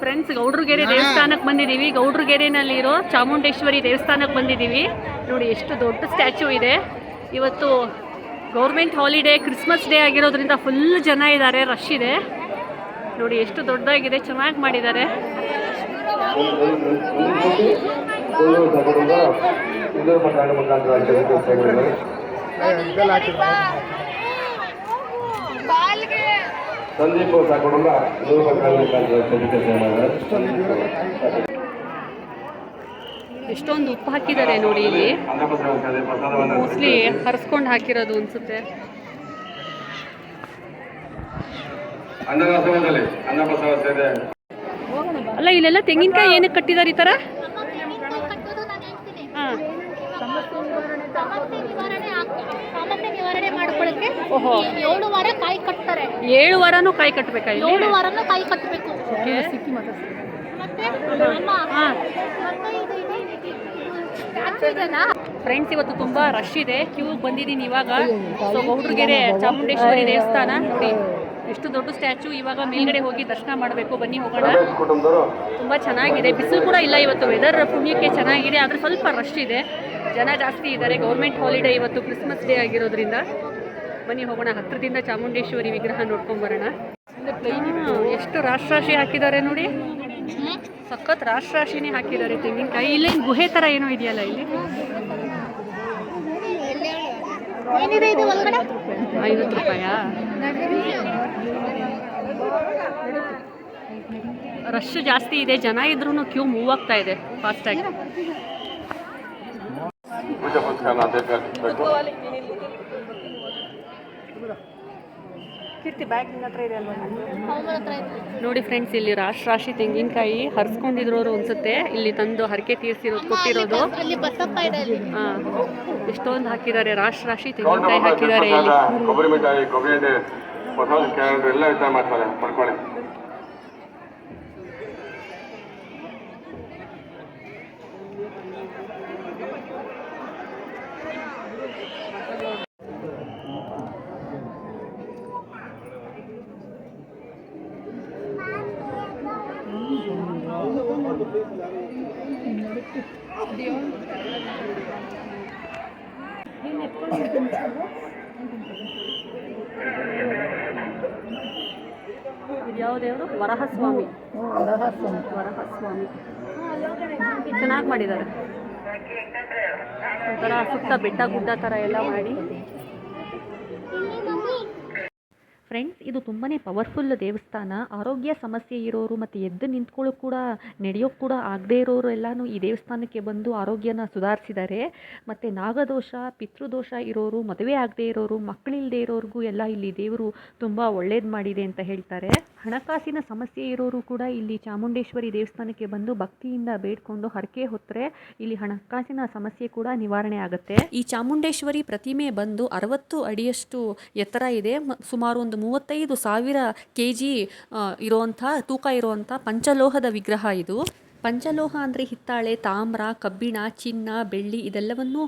Friends ಗೌಡ್ರಗೆರೆ ದೇವಸ್ಥಾನಕ್ಕೆ ಬಂದಿದ್ದೀವಿ. ಗೌಡ್ರುಗೆರೆನಲ್ಲಿರೋ ಚಾಮುಂಡೇಶ್ವರಿ ದೇವಸ್ಥಾನಕ್ಕೆ ಬಂದಿದ್ದೀವಿ. ನೋಡಿ ಎಷ್ಟು ದೊಡ್ಡ ಸ್ಟ್ಯಾಚು ಇದೆ. ಇವತ್ತು ಗೌರ್ಮೆಂಟ್ ಹಾಲಿಡೇ ಕ್ರಿಸ್ಮಸ್ ಡೇ ಆಗಿರೋದ್ರಿಂದ ಫುಲ್ ಜನ ಇದ್ದಾರೆ. ರಶ್ ಇದೆ. ನೋಡಿ ಎಷ್ಟು ದೊಡ್ಡದಾಗಿದೆ. ಚೆನ್ನಾಗಿ ಮಾಡಿದ್ದಾರೆ. ಸಂದೀಪ್ ಸಾಕೊಂಡ ಎಷ್ಟೊಂದು ಉಪ್ಪು ಹಾಕಿದ್ದಾರೆ ನೋಡಿ ಇಲ್ಲಿ. ಮೋಸ್ಟ್ಲಿ ಹರಿಸ್ಕೊಂಡು ಹಾಕಿರೋದು ಅನ್ಸುತ್ತೆ. ಅಲ್ಲ ಇಲ್ಲೆಲ್ಲ ತೆಂಗಿನಕಾಯಿ ಏನಕ್ಕೆ ಕಟ್ಟಿದ್ದಾರೆ ಈ ತರ ಓಹೋ. ವಾರ ಕಾಯಿ ಕಟ್ತಾರೆ. ಏಳು ವಾರನೂ ಕಾಯಿ ಕಟ್ಟಬೇಕಾ ಇಲ್ಲಿ? ಏಳು ವಾರನೂ ಕಾಯಿ ಕಟ್ಟಬೇಕು ಓಕೆ. ಮತ್ತೆ ಅಮ್ಮ ಹಾಂ. ಮತ್ತೆ ಇದು ಇದೆ ಇದು- ಇದು. ಫ್ರೆಂಡ್ಸ್ ಇವತ್ತು ತುಂಬಾ ರಶ್ ಇದೆ. ಕ್ಯೂ ಬಂದಿದ್ದೀನಿ ಇವಾಗ. ಸೊ ಗೌಡ್ರಗೆರೆ ಚಾಮುಂಡೇಶ್ವರಿ ದೇವಸ್ಥಾನ. ನೋಡಿ ಎಷ್ಟು ದೊಡ್ಡ ಸ್ಟ್ಯಾಚು ಇವಾಗ ಮೇಲ್ಗಡೆ ಹೋಗಿ ದರ್ಶನ ಮಾಡಬೇಕು. ಬನ್ನಿ ಹೋಗೋಣ. ತುಂಬಾ ತುಂಬ ಚೆನ್ನಾಗಿದೆ. ಬಿಸಿಲು ಕೂಡ ಇಲ್ಲ ಇವತ್ತು. ವೆದರ್ ಪುಣ್ಯಕ್ಕೆ ಚೆನ್ನಾಗಿದೆ. ಆದ್ರೆ ಸ್ವಲ್ಪ ರಶ್ ಇದೆ. ಜನ ಜಾಸ್ತಿ ಇದ್ದಾರೆ. ಗೌರ್ಮೆಂಟ್ ಹಾಲಿಡೇ ಇವತ್ತು ಕ್ರಿಸ್ಮಸ್ ಡೇ ಆಗಿರೋದ್ರಿಂದ. ಬನ್ನಿ ಹೋಗೋಣ. ಹತ್ತಿರದಿಂದ ಚಾಮುಂಡೇಶ್ವರಿ ವಿಗ್ರಹ ನೋಡ್ಕೊಂಡ್ ಬರೋಣ. ಎಷ್ಟು ರಾಶಿ ರಾಶಿ ಹಾಕಿದ್ದಾರೆ ನೋಡಿ. ಸಖತ್ ರಾಶಿ ರಾಶಿನೇ ಹಾಕಿದ್ದಾರೆ ತೆಂಗಿನಕಾಯಿ ಇಲ್ಲಿ ಗುಹೆ ಥರ ಏನೋ ಇದೆಯಲ್ಲ ಇಲ್ಲಿ? ಏನಿದೆ ಇದು ಒಳಗಡೆ? ಐವತ್ತು ರೂಪಾಯಾ? ರಶ್ ಜಾಸ್ತಿ ಇದೆ. ಜನ ಇದ್ರೂ ಕ್ಯೂ ಮೂವ್ ಆಗ್ತಾ ಇದೆ ಫಾಸ್ಟಾಗಿ. ಕೀರ್ತಿ ಬ್ಯಾಗ್ ಹತ್ರ ಇದೆ ಅಲ್ವಾ. ನೋಡಿ ಫ್ರೆಂಡ್ಸ್ ಇಲ್ಲಿ ರಾಶಿ ರಾಶಿ ತೆಂಗಿನಕಾಯಿ ಹರಿಸ್ಕೊಂಡಿದ್ರೋರು ಅನ್ಸುತ್ತೆ. ಇಲ್ಲಿ ತಂದು ಹರಕೆ ತೀರ್ಸಿರೋದು ಕೊಟ್ಟಿರೋದು. ಹಾ ಎಷ್ಟೊಂದು ಹಾಕಿದ್ದಾರೆ ರಾಶಿ ರಾಶಿ ತೆಂಗಿನಕಾಯಿ ಹಾಕಿದ್ದಾರೆ ಇಲ್ಲಿ. ಕೊಬ್ಬರಿ ಮಿಠಾಯಿ ಕೊಬ್ಬರಿ ಎಣ್ಣೆ ಹೊಸ ಕ್ಯಾರೆಟ್ ಎಲ್ಲ ವಿಚಾರ ಮಾಡ್ತಾರೆ ಪಡ್ಕೊಳ್ಳಿ ಇದು ಯಾವ ದೇವರು ವರಹಸ್ವಾಮಿ. ವರಹಸ್ವಾಮಿ. ಚೆನ್ನಾಗಿ ಮಾಡಿದ್ದಾರೆ. ಒಂಥರ ಸುತ್ತ ಬೆಟ್ಟ ಗುಡ್ಡ ಥರ ಎಲ್ಲ ಮಾಡಿ. ಫ್ರೆಂಡ್ಸ್ ಇದು ತುಂಬಾ ಪವರ್ಫುಲ್ ದೇವಸ್ಥಾನ. ಆರೋಗ್ಯ ಸಮಸ್ಯೆ ಇರೋರು ಮತ್ತು ಎದ್ದು ನಿಂತ್ಕೊಳ್ಳೋಕೆ ಕೂಡ ನಡೆಯೋಕ್ಕೆ ಕೂಡ ಆಗದೇ ಇರೋರು ಎಲ್ಲನೂ ಈ ದೇವಸ್ಥಾನಕ್ಕೆ ಬಂದು ಆರೋಗ್ಯನ ಸುಧಾರಿಸಿದ್ದಾರೆ ಮತ್ತು ನಾಗದೋಷ, ಪಿತೃದೋಷ ಇರೋರು, ಮದುವೆ ಆಗದೇ ಇರೋರು ಮಕ್ಕಳಿಲ್ಲದೆ ಇರೋರಿಗೂ ಎಲ್ಲ ಇಲ್ಲಿ ದೇವರು ತುಂಬ ಒಳ್ಳೇದು ಮಾಡಿದೆ ಅಂತ ಹೇಳ್ತಾರೆ. ಹಣಕಾಸಿನ ಸಮಸ್ಯೆ ಇರೋರು ಕೂಡ ಇಲ್ಲಿ ಚಾಮುಂಡೇಶ್ವರಿ ದೇವಸ್ಥಾನಕ್ಕೆ ಬಂದು ಭಕ್ತಿಯಿಂದ ಬೇಡ್ಕೊಂಡು ಹರಕೆ ಹೊತ್ತರೆ ಇಲ್ಲಿ ಹಣಕಾಸಿನ ಸಮಸ್ಯೆ ಕೂಡ ನಿವಾರಣೆ ಆಗುತ್ತೆ. ಈ ಚಾಮುಂಡೇಶ್ವರಿ ಪ್ರತಿಮೆ ಬಂದು ಅರವತ್ತು ಅಡಿಯಷ್ಟು ಎತ್ತರ ಇದೆ. ಸುಮಾರು ಒಂದು ಮೂವತ್ತೈದು ಸಾವಿರ ಕೆ ಜಿ ಇರುವಂಥ ತೂಕ ಇರುವಂಥ ಪಂಚಲೋಹದ ವಿಗ್ರಹ ಇದು. ಪಂಚಲೋಹ ಅಂದರೆ ಹಿತ್ತಾಳೆ, ತಾಮ್ರ, ಕಬ್ಬಿಣ, ಚಿನ್ನ, ಬೆಳ್ಳಿ ಇದೆಲ್ಲವನ್ನೂ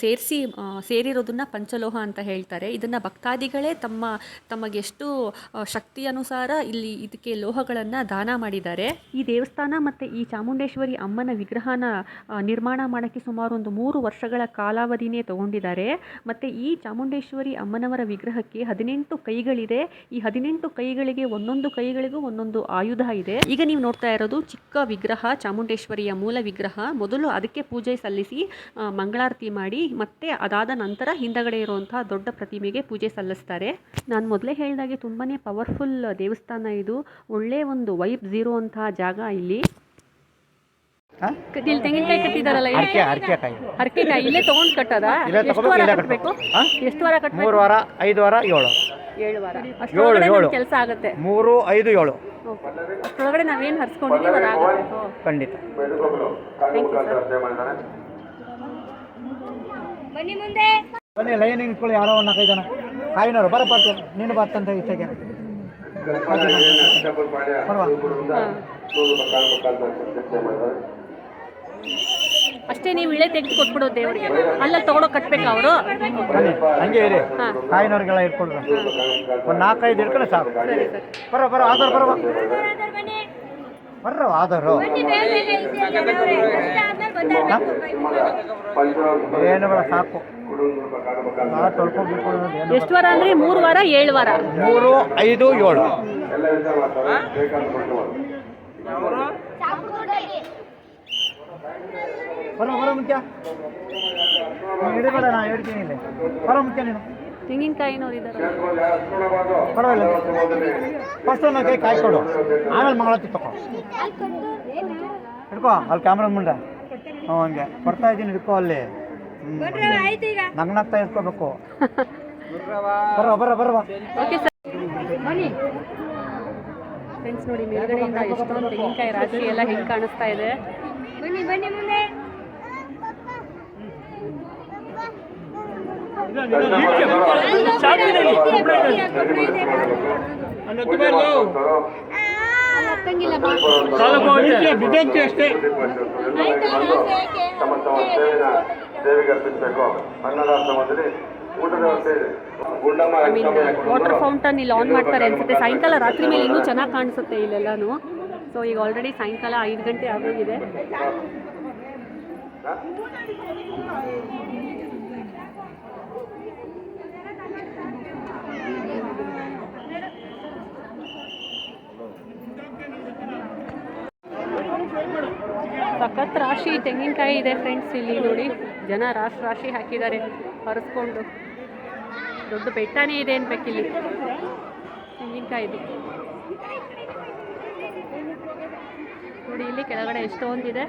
ಸೇರಿಸಿ ಸೇರಿರೋದನ್ನು ಪಂಚಲೋಹ ಅಂತ ಹೇಳ್ತಾರೆ. ಇದನ್ನು ಭಕ್ತಾದಿಗಳೇ ತಮ್ಮ, ತಮಗೆಷ್ಟು ಶಕ್ತಿ ಅನುಸಾರ ಇಲ್ಲಿ ಇದಕ್ಕೆ ಲೋಹಗಳನ್ನು ದಾನ ಮಾಡಿದ್ದಾರೆ. ಈ ದೇವಸ್ಥಾನ ಮತ್ತು ಈ ಚಾಮುಂಡೇಶ್ವರಿ ಅಮ್ಮನ ವಿಗ್ರಹನ ನಿರ್ಮಾಣ ಮಾಡೋಕ್ಕೆ ಸುಮಾರು ಒಂದು ಮೂರು ವರ್ಷಗಳ ಕಾಲಾವಧಿನೇ ತಗೊಂಡಿದ್ದಾರೆ. ಮತ್ತು ಈ ಚಾಮುಂಡೇಶ್ವರಿ ಅಮ್ಮನವರ ವಿಗ್ರಹಕ್ಕೆ ಹದಿನೆಂಟು ಕೈಗಳಿದೆ. ಈ ಹದಿನೆಂಟು ಕೈಗಳಿಗೆ, ಒಂದೊಂದು ಕೈಗಳಿಗೂ ಒಂದೊಂದು ಆಯುಧ ಇದೆ. ಈಗ ನೀವು ನೋಡ್ತಾ ಇರೋದು ಚಿಕ್ಕ ವಿಗ್ರಹ. ಚಾಮುಂಡೇಶ್ವರಿಯ ಮೂಲ ವಿಗ್ರಹ ಮೊದಲು ಅದಕ್ಕೆ ಪೂಜೆ ಸಲ್ಲಿಸಿ ಮಂಗಳಾರತಿ ಮಾಡಿ ಮತ್ತೆ ಅದಾದ ನಂತರ ಹಿಂದಗಡೆ ಇರುವಂತಹ ದೊಡ್ಡ ಪ್ರತಿಮೆಗೆ ಪೂಜೆ ಸಲ್ಲಿಸ್ತಾರೆ. ನಾನು ಮೊದಲೇ ಹೇಳಿದಾಗೆ ತುಂಬಾ ಪವರ್ಫುಲ್ ದೇವಸ್ಥಾನ ಇದು. ಒಳ್ಳೆ ಒಂದು ವೈಬ್ ಝೀರೋ ಅಂತಹ ಜಾಗ ಇಲ್ಲಿ. ತೆಂಗಿನಕಾಯಿ ಕಟ್ಟಿದಾರಲ್ಲ ಅರ್ಕೆ ಅರ್ಕೆಕಾಯಿ ಇಲ್ಲೇ ತಗೊಂಡು ಕಟ್ಟದ? ಎಷ್ಟು ವಾರ ಕಟ್ಟಬೇಕು ಎಷ್ಟು ವಾರ ಕಟ್ಟಬೇಕು ಮೂರು ವಾರ ಐದು ವಾರ ಏಳು. ಏಳು ವಾರ. ಏಳು, ಅಷ್ಟೊಳಗಡೆ ಏಳು. ಕೆಲಸ ಆಗುತ್ತೆ. ಮೂರು ಐದು ಏಳು. ಅಷ್ಟೊಳಗಡೆ ನಾವೇನು ಹರಿಸ್ಕೊಂಡಿದ್ದೀವಿ ಹ್ಞೂ. ಖಂಡಿತ. ಸೇವೆ ಮಾಡಿದ್ದಾರೆ ಬನ್ನಿ ಲೈನ್ ಇಟ್ಕೊಳ್ಳಿ ಯಾರೋ ಒಂದು ನಾಲ್ಕೈದು ಜನ. ಕಾಯಿನವರು ಬರ ಬರ್ತೀವಿ ನೀನು ಬರ್ತಂತ ಇತ್ತಾಗೆ ಮಾಡಿದ್ದಾರೆ ಅಷ್ಟೇ ನೀವು ಇಳೆ ತೆಗೆದು ಕೊಟ್ಬಿಡೋದು ದೇವರಿಗೆ ಅಲ್ಲ ತಗೊಳೋ ಕಟ್ಬೇಕು ಅವರು ಬನ್ನಿ ಹಂಗೆ ಇರಿ. ಕಾಯಿನವ್ರಿಗೆಲ್ಲ ಇಟ್ಕೊಳ್ರಿ ಒಂದು ನಾಲ್ಕೈದು ಇಟ್ಕೊಳ್ಳಿ ಸಾಕು ಸರಿ ಸರಿ ಬರೋ ಬರೋ ಆಧಾರ್ ಬರೋ ಬರ್ರ ಆದರು ಏನು ಬೇಡ ಸಾಕು ಎಷ್ಟು ವಾರ ಅಂದ್ರೆ ಮೂರು ವಾರ ಏಳು ವಾರ ಮೂರು ಐದು ಏಳು ಎಲ್ಲ ವಿಚಾರ ಮಾಡ್ತಾರೆ ಬೇಕಾದ ಕೊಡ್ಬೋದು ಬರೋ ಬರೋ ಮುಖ್ಯ. ನೀನು ಹಿಡಿಬೇಡ ನಾ ಹೇಳ್ತೀನಿ ಇಲ್ಲಿ. ಬರೋ ಮುಖ್ಯ ನೀನು. ತೆಂಗಿನಕಾಯಿನವ್ರು ಇದ್ದಾರೆ ಪರವಾಗಿಲ್ಲ. ಫಸ್ಟ್ ಒಂದು ಕೈ ಕಾಯಿ ಕೊಡು. ಆಮೇಲೆ ಮಂಗಳಾರತಿ ತಗೋ ಹಿಡ್ಕೋ ಅಲ್ಲಿ ಕ್ಯಾಮ್ರಾ ಮುಂದೆ. ಹ್ಞೂ ಹಂಗೆ. ಬರ್ತಾ ಇದ್ದೀನಿ ಹಿಡ್ಕೋ ಅಲ್ಲಿ. ನಗ್ನಾಗ್ತಾ ನಗ್ತಾ ಇರ್ಕೋಬೇಕು ಬರೋ ಬರೋ ಬರೋ ಬಾ. Okay sir. ಬನ್ನಿ. ಫ್ರೆಂಡ್ಸ್ ನೋಡಿ ಮೇಲ್ಗಡೆಯಿಂದ ಎಷ್ಟೊಂದು ತೆಂಗಿನಕಾಯಿ ರಾಶಿ ಎಲ್ಲ ಹೆಂಗೆ ಕಾಣಿಸ್ತಾ ಇದೆ. ಬನ್ನಿ ಬನ್ನಿ ಮುಂದೆ. ಮೀನ್ ವಾಟರ್ ಫೌಂಟನ್ ಇಲ್ಲಿ ಆನ್ ಮಾಡ್ತಾರೆ ಅನ್ಸುತ್ತೆ. ಸಾಯಂಕಾಲ ರಾತ್ರಿ ಮೇಲೆ ಇನ್ನೂ ಚೆನ್ನಾಗಿ ಕಾಣಿಸುತ್ತೆ ಇಲ್ಲೆಲ್ಲಾನು. ಸೊ ಈಗ ಆಲ್ರೆಡಿ ಸಾಯಂಕಾಲ ಐದು ಗಂಟೆ ಆಗೋಗಿದೆ. ರಾಶಿ, ತೆಂಗಿನಕಾಯಿ ಇದೆ ಫ್ರೆಂಡ್ಸ್ ಇಲ್ಲಿ ನೋಡಿ. ಜನ ರಾಶಿ ರಾಶಿ ಹಾಕಿದ್ದಾರೆ, ಹರಿಸ್ಕೊಂಡು. ದೊಡ್ಡ ಬೆಟ್ಟನೇ ಇದೆ ಅನ್ಬೇಕಿಲ್ಲಿ ತೆಂಗಿನಕಾಯಿದು. ನೋಡಿ, ಇಲ್ಲಿ ಕೆಳಗಡೆ ಎಷ್ಟೊಂದಿದೆ.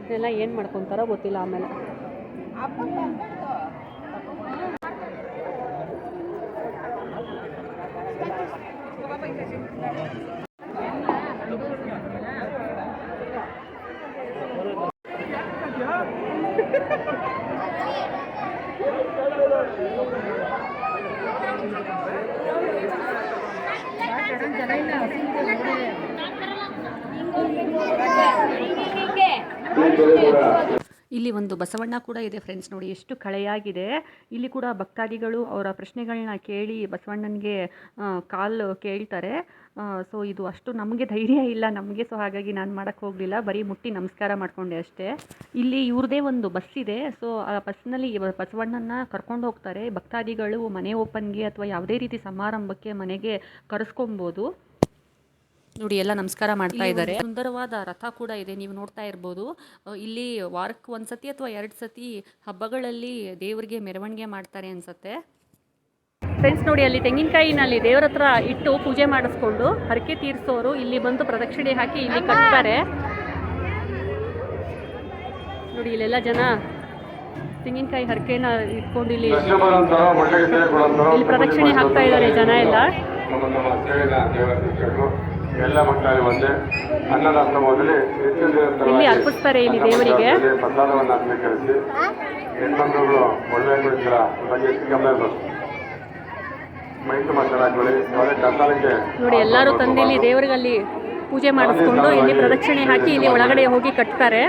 ಇದನ್ನೆಲ್ಲ ಏನು ಮಾಡ್ಕೊತಾರೋ ಗೊತ್ತಿಲ್ಲ ಆಮೇಲೆ. ಇಲ್ಲಿ ಒಂದು ಬಸವಣ್ಣ ಕೂಡ ಇದೆ ಫ್ರೆಂಡ್ಸ್ ನೋಡಿ, ಎಷ್ಟು ಕಳೆಯಾಗಿದೆ. ಇಲ್ಲಿ ಕೂಡ ಭಕ್ತಾದಿಗಳು ಅವರ ಪ್ರಶ್ನೆಗಳನ್ನ ಕೇಳಿ ಬಸವಣ್ಣನಿಗೆ ಕಾಲ್ ಕೇಳ್ತಾರೆ. ಸೊ ಇದು ಅಷ್ಟು ನಮಗೆ ಧೈರ್ಯ ಇಲ್ಲ, ನಮಗೆ ಸೊ ಹಾಗಾಗಿ ನಾನು ಮಾಡೋಕ್ಕೆ ಹೋಗಲಿಲ್ಲ. ಬರೀ ಮುಟ್ಟಿ ನಮಸ್ಕಾರ ಮಾಡಿಕೊಂಡೆ ಅಷ್ಟೇ. ಇಲ್ಲಿ ಇವ್ರದೇ ಒಂದು ಬಸ್ ಇದೆ ಸೊ ಆ ಬಸ್ನಲ್ಲಿ ಬಸವಣ್ಣನ ಕರ್ಕೊಂಡು ಹೋಗ್ತಾರೆ. ಭಕ್ತಾದಿಗಳು ಮನೆ ಓಪನ್ಗೆ ಅಥವಾ ಯಾವುದೇ ರೀತಿ ಸಮಾರಂಭಕ್ಕೆ ಮನೆಗೆ ಕರೆಸ್ಕೊಬೋದು. ನೋಡಿ ಎಲ್ಲ ನಮಸ್ಕಾರ ಮಾಡ್ತಾ ಇದ್ದಾರೆ. ಸುಂದರವಾದ ರಥ ಕೂಡ ಇದೆ. ನೀವು ನೋಡ್ತಾ ಇರ್ಬೋದು. ಇಲ್ಲಿ ವಾರಕ್ಕೆ ಒಂದ್ಸತಿ ಅಥವಾ ಎರಡು ಸತಿ ಹಬ್ಬಗಳಲ್ಲಿ ದೇವರಿಗೆ ಮೆರವಣಿಗೆ ಮಾಡ್ತಾರೆ ಅನ್ಸುತ್ತೆ. ಫ್ರೆಂಡ್ಸ್ ನೋಡಿ ಅಲ್ಲಿ ತೆಂಗಿನಕಾಯಿನಲ್ಲಿ ದೇವರ ಹತ್ರ ಇಟ್ಟು ಪೂಜೆ ಮಾಡಿಸ್ಕೊಂಡು ಹರಕೆ ತೀರಿಸೋರು ಇಲ್ಲಿ ಬಂದು ಪ್ರದಕ್ಷಿಣೆ ಹಾಕಿ ಇಲ್ಲಿ ಕಟ್ತಾರೆ. ನೋಡಿ ಇಲ್ಲೆಲ್ಲ ಜನ ತೆಂಗಿನಕಾಯಿ ಹರಕೆನ ಇಟ್ಕೊಂಡು ಇಲ್ಲಿ ಇಲ್ಲಿ ಪ್ರದಕ್ಷಿಣೆ ಹಾಕ್ತಾ ಇದ್ದಾರೆ ಜನ ಎಲ್ಲ. ಎಲ್ಲ ಮಕ್ಕಳಲ್ಲಿ ಒಂದೇ ಅನ್ನದಾಸೋಹದಲ್ಲಿ ಹೆಚ್ಚಿನ ಇಲ್ಲಿ ಅರ್ಪಿಸ್ತಾರೆ ಇಲ್ಲಿ ದೇವರಿಗೆ ಪ್ರಸಾದವನ್ನು ಸ್ವೀಕರಿಸಿ ಹೆಣ್ಮಕ್ಳುಗಳು ಒಳ್ಳೆ ಕುಡಿತೀರ ಬಗ್ಗೆ ಗಮನ ಇರಬೇಕು ಮೈ ತುಂಬ ಚೆನ್ನಾಗಿ ಯಾವುದೇ ಕಸಾಲಕ್ಕೆ ನೋಡಿ ಎಲ್ಲರೂ ತಂದೆ ಇಲ್ಲಿ ದೇವರಿಗಲ್ಲಿ ಪೂಜೆ ಮಾಡಿಸ್ಕೊಂಡು ಇಲ್ಲಿ ಪ್ರದಕ್ಷಿಣೆ ಹಾಕಿ ಇಲ್ಲಿ ಒಳಗಡೆ ಹೋಗಿ ಕಟ್ತಾರೆ.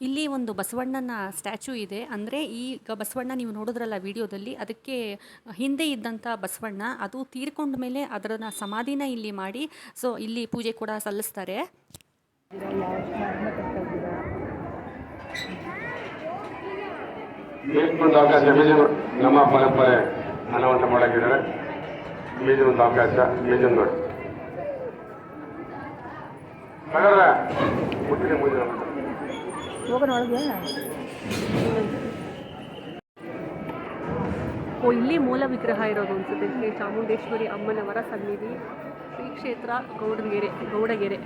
ಇಲ್ಲಿ ಒಂದು ಬಸವಣ್ಣನ ಸ್ಟ್ಯಾಚು ಇದೆ. ಅಂದರೆ ಈಗ ಬಸವಣ್ಣ ನೀವು ನೋಡಿದ್ರಲ್ಲ ವಿಡಿಯೋದಲ್ಲಿ, ಅದಕ್ಕೆ ಹಿಂದೆ ಇದ್ದಂಥ ಬಸವಣ್ಣ, ಅದು ತೀರ್ಕೊಂಡ ಮೇಲೆ ಅದರ ಸಮಾಧಿನ ಇಲ್ಲಿ ಮಾಡಿ, ಸೊ, ಇಲ್ಲಿ ಪೂಜೆ ಕೂಡ ಸಲ್ಲಿಸ್ತಾರೆ. ಒಂದು ಅವಕಾಶ ನಮ್ಮ ಪರಂಪರೆ ಅನ್ನವಂತ ಒಂದು ಅವಕಾಶ ನೋಡಿ ಹಾಗಾದ್ರೆ ಮುಟ್ಟಿಗೆ ಒಳಗೆ ಓ, ಇಲ್ಲಿ ಮೂಲ ವಿಗ್ರಹ ಇರೋದು ಅನ್ಸುತ್ತೆ. ಶ್ರೀ ಚಾಮುಂಡೇಶ್ವರಿ ಅಮ್ಮನವರ ಸನ್ನಿಧಿ ಶ್ರೀ ಕ್ಷೇತ್ರ ಗೌಡಗೆರೆ ಗೌಡಗೆರೆ.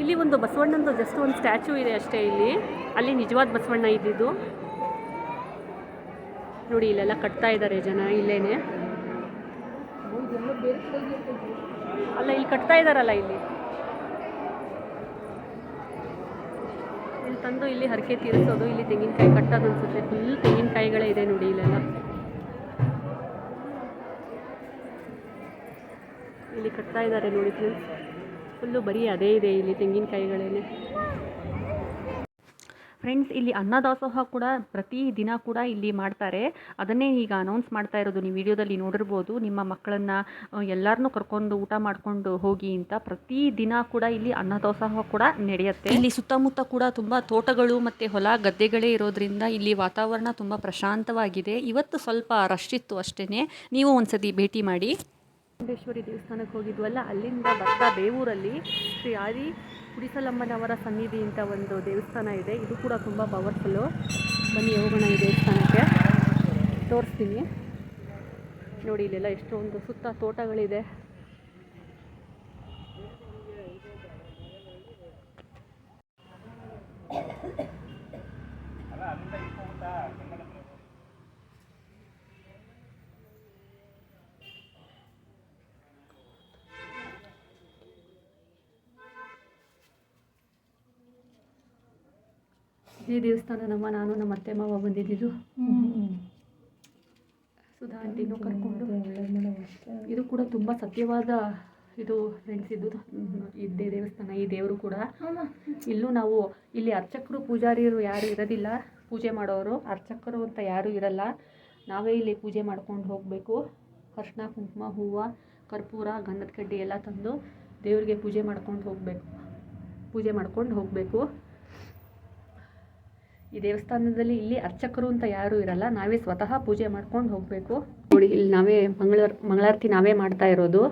ಇಲ್ಲಿ ಒಂದು ಬಸವಣ್ಣಂದು ಜಸ್ಟ್ ಒಂದು ಸ್ಟ್ಯಾಚು ಇದೆ ಅಷ್ಟೇ ಇಲ್ಲಿ. ಅಲ್ಲಿ ನಿಜವಾದ ಬಸವಣ್ಣ ಇದ್ದಿದ್ದು. ನೋಡಿ, ಇಲ್ಲೆಲ್ಲ ಕಟ್ತಾ ಇದ್ದಾರೆ ಜನ, ಇಲ್ಲೇನೆ. ಅಲ್ಲ, ಇಲ್ಲಿ ಕಟ್ತಾ ಇದ್ದಾರಲ್ಲ ಇಲ್ಲಿ? ಇಲ್ಲಿ ತಂದು ಇಲ್ಲಿ ಹರಕೆ ತೀರಿಸೋದು, ಇಲ್ಲಿ ತೆಂಗಿನಕಾಯಿ ಕಟ್ಟೋದು ಅನ್ಸುತ್ತೆ. ಫುಲ್ ತೆಂಗಿನಕಾಯಿಗಳೇ ಇದೆ ನೋಡಿ ಇಲ್ಲೆಲ್ಲ. ಇಲ್ಲಿ ಕಟ್ತಾ ಇದ್ದಾರೆ ನೋಡಿ ಫುಲ್ಲು ಬರೀ ಅದೇ ಇದೆ ಇಲ್ಲಿ ತೆಂಗಿನಕಾಯಿಗಳೇನೆ. ಫ್ರೆಂಡ್ಸ್ ಇಲ್ಲಿ ಅನ್ನದಾಸೋಹ ಕೂಡ ಪ್ರತಿ ದಿನ ಕೂಡ ಇಲ್ಲಿ ಮಾಡ್ತಾರೆ. ಅದನ್ನೇ ಈಗ ಅನೌನ್ಸ್ ಮಾಡ್ತಾ ಇರೋದು ನೀವು ವಿಡಿಯೋದಲ್ಲಿ ನೋಡಿರ್ಬೋದು. ನಿಮ್ಮ ಮಕ್ಕಳನ್ನು ಎಲ್ಲರನ್ನೂ ಕರ್ಕೊಂಡು ಊಟ ಮಾಡಿಕೊಂಡು ಹೋಗಿ ಅಂತ ಪ್ರತಿ ದಿನ ಕೂಡ ಇಲ್ಲಿ ಅನ್ನದಾಸೋಹ ಕೂಡ ನಡೆಯುತ್ತೆ. ಇಲ್ಲಿ ಸುತ್ತಮುತ್ತ ಕೂಡ ತುಂಬ ತೋಟಗಳು ಮತ್ತು ಹೊಲ ಗದ್ದೆಗಳೇ ಇರೋದ್ರಿಂದ ಇಲ್ಲಿ ವಾತಾವರಣ ತುಂಬ ಪ್ರಶಾಂತವಾಗಿದೆ. ಇವತ್ತು ಸ್ವಲ್ಪ ರಶ್ ಇತ್ತು ಅಷ್ಟೇ ನೀವು ಒಂದ್ಸತಿ ಭೇಟಿ ಮಾಡಿ. ಚಾಮುಂಡೇಶ್ವರಿ ದೇವಸ್ಥಾನಕ್ಕೆ ಹೋಗಿದ್ವಲ್ಲ ಅಲ್ಲಿಂದ ಬರ್ತಾ ಬೇವೂರಲ್ಲಿ ಶ್ರೀ ಆದಿ ಕುಡಿಸಲಮ್ಮನವರ ಸನ್ನಿಧಿ ಅಂತ ಒಂದು ದೇವಸ್ಥಾನ ಇದೆ. ಇದು ಕೂಡ ತುಂಬ ಪವರ್ಫುಲ್ಲು ಬನ್ನಿ, ಹೋಗೋಣ ಈ ದೇವಸ್ಥಾನಕ್ಕೆ. ತೋರಿಸ್ತೀನಿ. ನೋಡಿ, ಇಲ್ಲೆಲ್ಲ ಎಷ್ಟೊಂದು ಸುತ್ತ ತೋಟಗಳಿದೆ. ಈ ದೇವಸ್ಥಾನ ನಮ್ಮ ನಾನು ನಮ್ಮ ಅತ್ತೆ ಮಾವ ಬಂದಿದ್ದು ಸುಧಾ ಆಂಟಿನೂ ಕರ್ಕೊಂಡು. ಇದು ಕೂಡ ತುಂಬ ಸತ್ಯವಾದ ಇದು ಫ್ರೆಂಡ್ಸ್ ಇದು ಇದ್ದೇ ದೇವಸ್ಥಾನ ಈ ದೇವರು ಕೂಡ. ಇಲ್ಲೂ ನಾವು ಇಲ್ಲಿ ಅರ್ಚಕರು ಪೂಜಾರಿಯರು ಯಾರು ಇರೋದಿಲ್ಲ. ಪೂಜೆ ಮಾಡೋರು ಅರ್ಚಕರು ಅಂತ ಯಾರೂ ಇರಲ್ಲ. ನಾವೇ ಇಲ್ಲಿ ಪೂಜೆ ಮಾಡ್ಕೊಂಡು ಹೋಗಬೇಕು. ಅರ್ಶಿನ ಕುಂಕುಮ ಹೂವು ಕರ್ಪೂರ ಗಂಧದ ಕಡ್ಡಿ ಎಲ್ಲ ತಂದು ದೇವರಿಗೆ ಪೂಜೆ ಮಾಡ್ಕೊಂಡು ಹೋಗಬೇಕು. ಪೂಜೆ ಮಾಡ್ಕೊಂಡು ಹೋಗಬೇಕು. ಈ ದೇವಸ್ಥಾನದಲ್ಲಿ ಇಲ್ಲಿ ಅರ್ಚಕರು ಅಂತ ಯಾರು ಇರಲ್ಲ. ನಾವೇ ಸ್ವತಃ ಪೂಜೆ ಮಾಡ್ಕೊಂಡು ಹೋಗಬೇಕು. ನೋಡಿ, ಇಲ್ಲಿ ನಾವೇ ಮಂಗಳಾರ್, ಮಂಗಳಾರತಿ ನಾವೇ ಮಾಡ್ತಾ ಇರೋದು.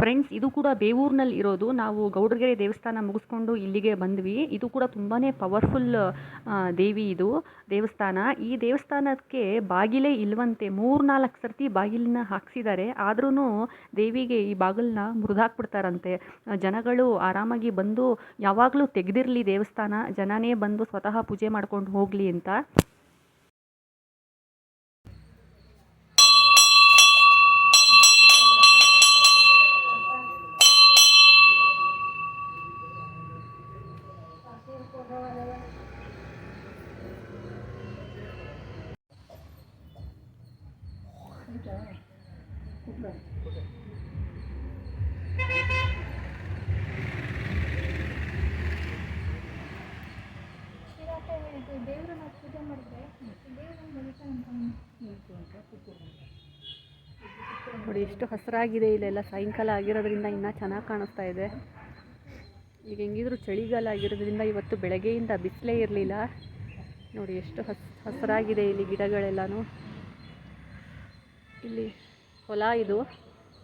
ಫ್ರೆಂಡ್ಸ್ ಇದು ಕೂಡ ಬೇವೂರಿನಲ್ಲಿ ಇರೋದು. ನಾವು ಗೌಡರಗೆರೆ ದೇವಸ್ಥಾನ ಮುಗಿಸ್ಕೊಂಡು ಇಲ್ಲಿಗೆ ಬಂದ್ವಿ. ಇದು ಕೂಡ ತುಂಬಾ ಪವರ್ಫುಲ್ ದೇವಿ ಇದು, ದೇವಸ್ಥಾನ. ಈ ದೇವಸ್ಥಾನಕ್ಕೆ ಬಾಗಿಲೇ ಇಲ್ವಂತೆ ಮೂರ್ನಾಲ್ಕು ಸರ್ತಿ ಬಾಗಿಲನ್ನ ಹಾಕ್ಸಿದ್ದಾರೆ. ಆದ್ರೂ ದೇವಿಗೆ ಈ ಬಾಗಿಲನ್ನ ಮುರಿದಾಕ್ಬಿಡ್ತಾರಂತೆ. ಜನಗಳು ಆರಾಮಾಗಿ ಬಂದು ಯಾವಾಗಲೂ ತೆಗೆದಿರಲಿ ದೇವಸ್ಥಾನ. ಜನನೇ ಬಂದು ಸ್ವತಃ ಪೂಜೆ ಮಾಡ್ಕೊಂಡು ಹೋಗಲಿ ಅಂತ. ನೋಡಿ ಎಷ್ಟು ಹಸಿರಾಗಿದೆ ಇಲ್ಲೆಲ್ಲ. ಸಾಯಂಕಾಲ ಆಗಿರೋದ್ರಿಂದ ಇನ್ನೂ ಚೆನ್ನಾಗಿ ಕಾಣಿಸ್ತಾ ಇದೆ. ಈಗ ಹೆಂಗಿದ್ರು ಚಳಿಗಾಲ ಆಗಿರೋದ್ರಿಂದ ಇವತ್ತು ಬೆಳಗ್ಗೆಯಿಂದ ಬಿಸಿಲೇ ಇರಲಿಲ್ಲ. ನೋಡಿ ಎಷ್ಟು ಹಸ್, ಹಸಿರಾಗಿದೆ ಇಲ್ಲಿ ಗಿಡಗಳೆಲ್ಲನೂ. ಇಲ್ಲಿ ಹೊಲ ಇದು.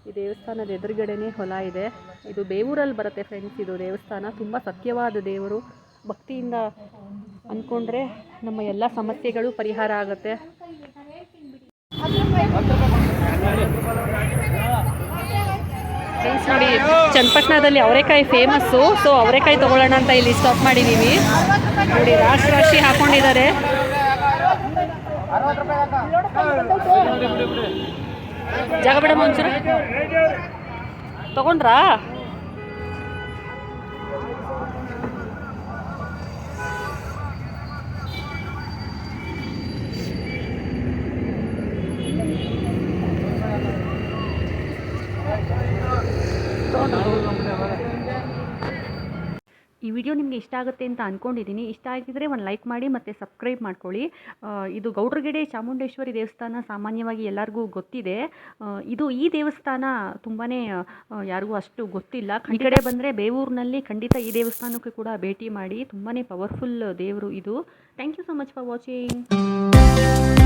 ಈ ದೇವಸ್ಥಾನದ ಎದುರುಗಡೆನೇ ಹೊಲ ಇದೆ. ಇದು ಬೇವೂರಲ್ಲಿ ಬರುತ್ತೆ ಫ್ರೆಂಡ್ಸ್ ಇದು ದೇವಸ್ಥಾನ. ತುಂಬ ಸತ್ಯವಾದ ದೇವರು. ಭಕ್ತಿಯಿಂದ ಅಂದ್ಕೊಂಡ್ರೆ ನಮ್ಮ ಎಲ್ಲ ಸಮಸ್ಯೆಗಳು ಪರಿಹಾರ ಆಗುತ್ತೆ. ಫ್ರೆಂಡ್ಸ್ ನೋಡಿ, ಚನ್ನಪಟ್ಟಣದಲ್ಲಿ ಅವರೆಕಾಯಿ ಫೇಮಸ್ಸು ಸೊ ಅವರೆಕಾಯಿ ತೊಗೊಳ್ಳೋಣ ಅಂತ ಇಲ್ಲಿ ಸ್ಟಾಪ್ ಮಾಡಿದ್ದೀವಿ ನೋಡಿ, ರಾಶಿ ರಾಶಿ ಹಾಕೊಂಡಿದ್ದಾರೆ. ಜಾಗ ಬೇಡ ಒಂಚೂರು ತಗೊಂಡ್ರಾ? ವಿಡಿಯೋ ನಿಮಗೆ ಇಷ್ಟ ಆಗುತ್ತೆ ಅಂತ ಅಂದ್ಕೊಂಡಿದ್ದೀನಿ ಇಷ್ಟ ಆಗಿದ್ರೆ ಒಂದು ಲೈಕ್ ಮಾಡಿ ಮತ್ತು ಸಬ್ಸ್ಕ್ರೈಬ್ ಮಾಡ್ಕೊಳ್ಳಿ. ಇದು ಗೌಡ್ರಗೆಡೆ ಚಾಮುಂಡೇಶ್ವರಿ ದೇವಸ್ಥಾನ ಸಾಮಾನ್ಯವಾಗಿ ಎಲ್ಲರಿಗೂ ಗೊತ್ತಿದೆ. ಇದು ಈ ದೇವಸ್ಥಾನ ತುಂಬಾ ಯಾರಿಗೂ ಅಷ್ಟು ಗೊತ್ತಿಲ್ಲ. ಈ ಕಡೆ ಬಂದರೆ ಬೇವೂರಿನಲ್ಲಿ ಖಂಡಿತ ಈ ದೇವಸ್ಥಾನಕ್ಕೆ ಕೂಡ ಭೇಟಿ ಮಾಡಿ. ತುಂಬಾ ಪವರ್ಫುಲ್ ದೇವರು ಇದು. Thank you so much for watching